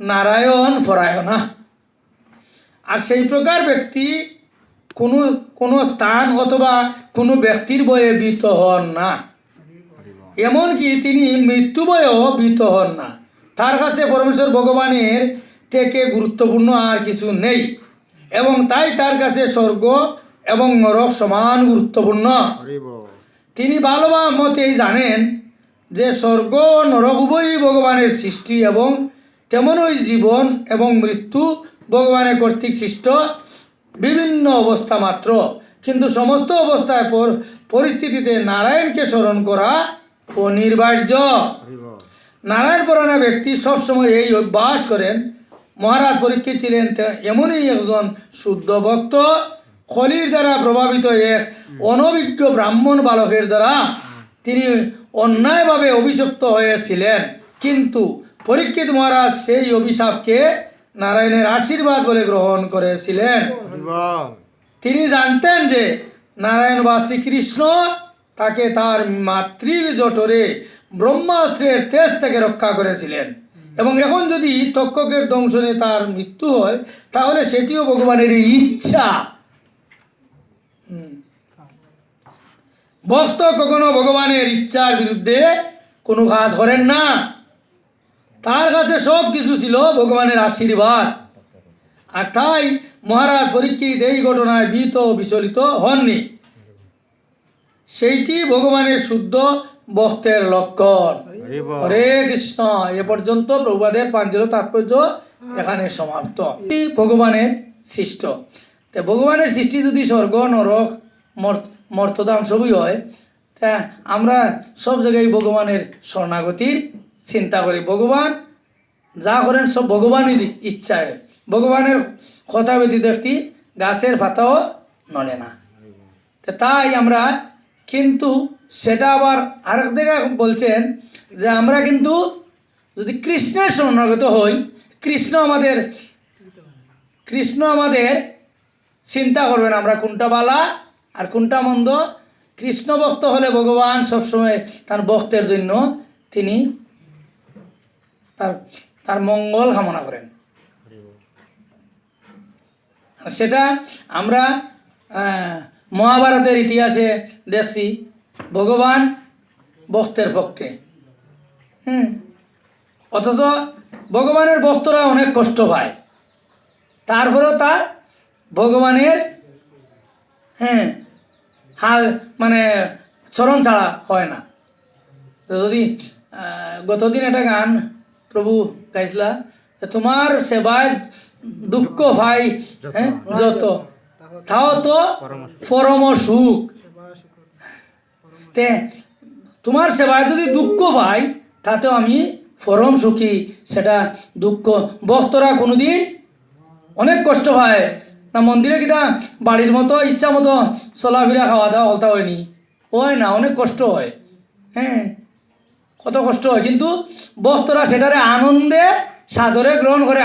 নারায়ণ পরায়ণা। আর সেই প্রকার ব্যক্তি কোনো কোনো স্থান অথবা কোনো ব্যক্তির বয়ে ভীত হন না। এমনকি তিনি মৃত্যু বয়েও ভীত হন না। তার কাছে পরমেশ্বর ভগবানের থেকে গুরুত্বপূর্ণ আর কিছু নেই। এবং তাই তার কাছে স্বর্গ এবং নরক সমান গুরুত্বপূর্ণ। তিনি ভালোবা মতেই জানেন যে স্বর্গ নরক উভয়ই ভগবানের সৃষ্টি এবং তেমনই জীবন এবং মৃত্যু ভগবানের কর্তৃক সৃষ্ট বিভিন্ন অবস্থা মাত্র। কিন্তু সমস্ত অবস্থায় পর পরিস্থিতিতে নারায়ণকে স্মরণ করা অনিবার্য। নারায়ণ পরায়ণা ব্যক্তি সবসময় এই অভ্যাস করেন। মহারাজ পরীক্ষিত ছিলেন এমনই একজন শুদ্ধ ভক্ত, খলির দ্বারা প্রভাবিত এক অনভিজ্ঞ ব্রাহ্মণ বালকের দ্বারা তিনি অন্যায়ভাবে অভিশপ্ত হয়েছিলেন। কিন্তু পরীক্ষিত মহারাজ সেই অভিশাপকে নারায়ণের আশীর্বাদ বলে গ্রহণ করেছিলেন। তিনি জানতেন যে নারায়ণ বা শ্রীকৃষ্ণ তাকে তার মাতৃ জঠরে ব্রহ্মাস্ত্রের তেজ থেকে রক্ষা করেছিলেন। এবং এখন যদি তক্ষকের দংশনে তার মৃত্যু হয় তাহলে সেটিও ভগবানের ইচ্ছা। ভক্ত কখনো ভগবানের ইচ্ছার বিরুদ্ধে কোনো কাজ করেন না। তার কাছে সব কিছু ছিল ভগবানের আশীর্বাদ। আর তাই মহারাজ পরীক্ষিত এই ঘটনায় ভীত বিচলিত হননি। সেইটি ভগবানের শুদ্ধ ভক্তের লক্ষণ। হরে কৃষ্ণ। এ পর্যন্ত প্রভুপাদের পাঞ্জল তাৎপর্য এখানে সমাপ্ত। ভগবানের সৃষ্ট। তা ভগবানের সৃষ্টি যদি স্বর্গ নরক মর্ত- মর্তধাম সবই হয় তা আমরা সব জায়গায় ভগবানের শরণাগতির চিন্তা করি, ভগবান যা করেন সব ভগবানের ইচ্ছায়। ভগবানের কথা ব্যতীত একটি গাছের পাতাও নড়ে না। তাই আমরা কিন্তু সেটা আবার আরেক জায়গায় বলছেন যে আমরা কিন্তু যদি কৃষ্ণের শরণাগত হই, কৃষ্ণ আমাদের কৃষ্ণ আমাদের চিন্তা করবেন আমরা কোনটা বালা আর কোনটা মন্দ। কৃষ্ণ ভক্ত হলে ভগবান সবসময় তার ভক্তের জন্য তিনি তার তার মঙ্গল কামনা করেন। সেটা আমরা মহাভারতের ইতিহাসে দেখছি, ভগবান ভক্তের পক্ষে। হুম। অথচ ভগবানের ভক্তরা অনেক কষ্ট পায়। তারপরেও তার ভগবানের হ্যাঁ হাল মানে স্মরণ ছাড়া হয় না। তো যদি গতদিন একটা গান প্রভু যে তোমার সেবায় দুঃখ ভাই হ্যাঁ যত। তাও তো পরম সুখ। তে তোমার সেবায় যদি দুঃখ পাই তাতেও আমি পরম সুখী। সেটা দুঃখ। ভক্তরা কোনোদিন অনেক কষ্ট পায়। না মন্দিরে কিনা বাড়ির মতো ইচ্ছা মতো চলাফেরা খাওয়া দাওয়া হলতা হয়নি। হয় না অনেক কষ্ট হয়। হ্যাঁ। কত কষ্ট হয়। কিন্তু ভক্তরা সেটারে আনন্দে সাদরে গ্রহণ করে।